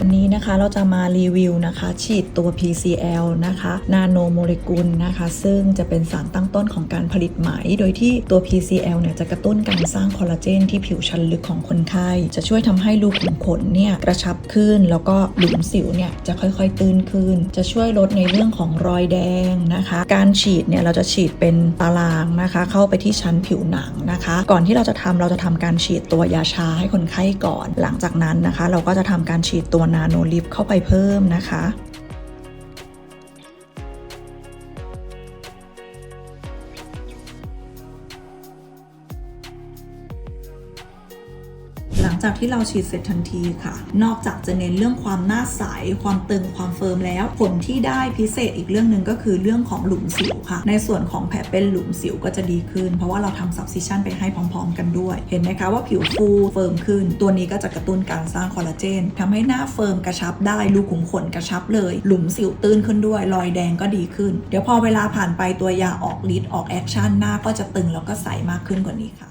วันนี้นะคะเราจะมารีวิวนะคะฉีดตัว PCL นะคะนาโนโมเลกุลนะคะ ซึ่งจะเป็นสารตั้งต้นของการผลิตไหม โดยที่ตัว PCL เนี่ยจะกระตุ้นการสร้างคอลลาเจนที่ผิวชั้นลึกของคนไข้ จะช่วยทำให้รูขุมขนเนี่ยกระชับขึ้น แล้วก็หลุมสิวเนี่ยจะค่อยๆตื้นขึ้น จะช่วยลดในเรื่องของรอยแดงนะคะ การฉีดเนี่ยเราจะฉีดเป็นตารางนะคะ เข้าไปที่ชั้นผิวหนังนะคะ ก่อนที่เราจะทำเราจะทำการฉีดตัวยาชาให้คนไข้ก่อน หลังจากนั้นนะคะ เราก็จะทำการฉีดตัวนาโนลิฟเข้าไปเพิ่มนะคะ จากที่เราฉีดเสร็จทันทีค่ะ นอกจากจะเน้นเรื่องความหน้าใส ความตึง ความเฟิร์มแล้ว ผลที่ได้พิเศษอีกเรื่องหนึ่งก็คือเรื่องของหลุมสิวค่ะ ในส่วนของแผลเป็นหลุมสิวก็จะดีขึ้น เพราะว่าเราทำซับซิชันไปให้พร้อม ๆ กันด้วย เห็นไหมคะว่าผิวฟูเฟิร์มขึ้น ตัวนี้ก็จะกระตุ้นการสร้างคอลลาเจนทำให้หน้าเฟิร์มกระชับได้รูขุมขนกระชับเลย หลุมสิวตื้นขึ้นด้วย รอยแดงก็ดีขึ้น เดี๋ยวพอเวลาผ่านไปตัวยาออกฤทธิ์ออกแอคชั่นหน้าก็จะตึงแล้วก็ใสมากขึ้นกว่านี้ค่ะ